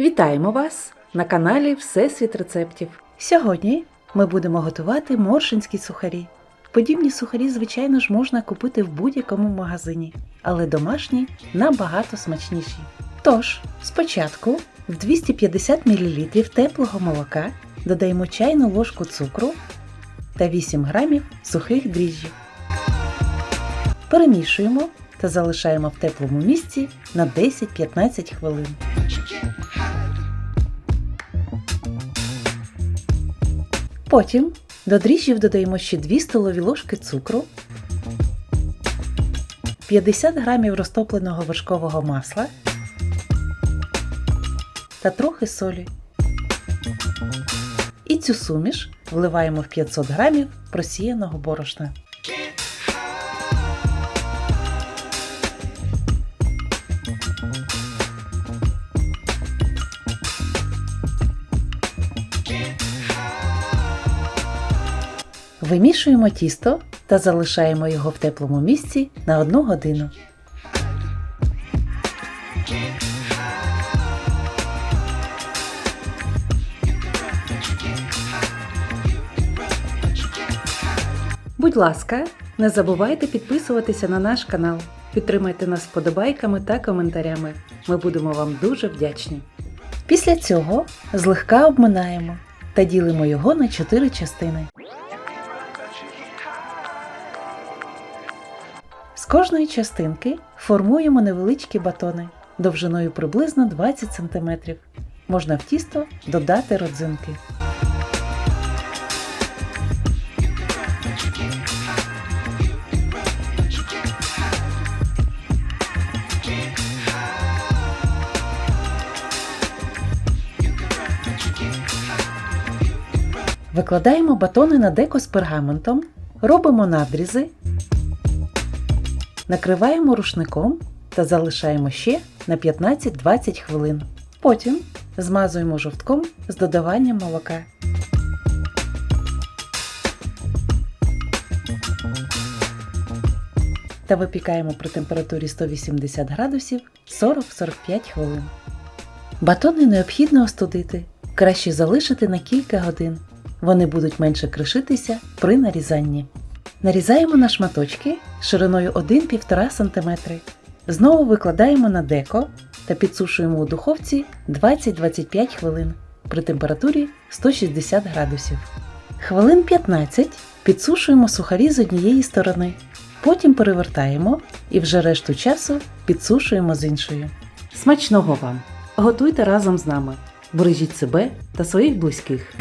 Вітаємо вас на каналі Всесвіт рецептів. Сьогодні ми будемо готувати моршинські сухарі. Подібні сухарі, звичайно ж, можна купити в будь-якому магазині, але домашні набагато смачніші. Тож, спочатку в 250 мл теплого молока додаємо чайну ложку цукру та 8 грамів сухих дріжджів. Перемішуємо та залишаємо в теплому місці на 10-15 хвилин. Потім до дріжджів додаємо ще 2 столові ложки цукру, 50 грамів розтопленого вершкового масла та трохи солі. І цю суміш вливаємо в 500 грамів просіяного борошна. Вимішуємо тісто та залишаємо його в теплому місці на 1 годину. Будь ласка, не забувайте підписуватися на наш канал. Підтримайте нас вподобайками та коментарями. Ми будемо вам дуже вдячні. Після цього злегка обминаємо та ділимо його на 4 частини. З кожної частинки формуємо невеличкі батони довжиною приблизно 20 см. Можна в тісто додати родзинки. Викладаємо батони на деко з пергаментом, робимо надрізи, накриваємо рушником та залишаємо ще на 15-20 хвилин. Потім змазуємо жовтком з додаванням молока. Та випікаємо при температурі 180 градусів 40-45 хвилин. Батони необхідно остудити, краще залишити на кілька годин. Вони будуть менше кришитися при нарізанні. Нарізаємо на шматочки шириною 1-1,5 см. Знову викладаємо на деко та підсушуємо у духовці 20-25 хвилин при температурі 160 градусів. Хвилин 15 підсушуємо сухарі з однієї сторони. Потім перевертаємо і вже решту часу підсушуємо з іншої. Смачного вам! Готуйте разом з нами. Бережіть себе та своїх близьких.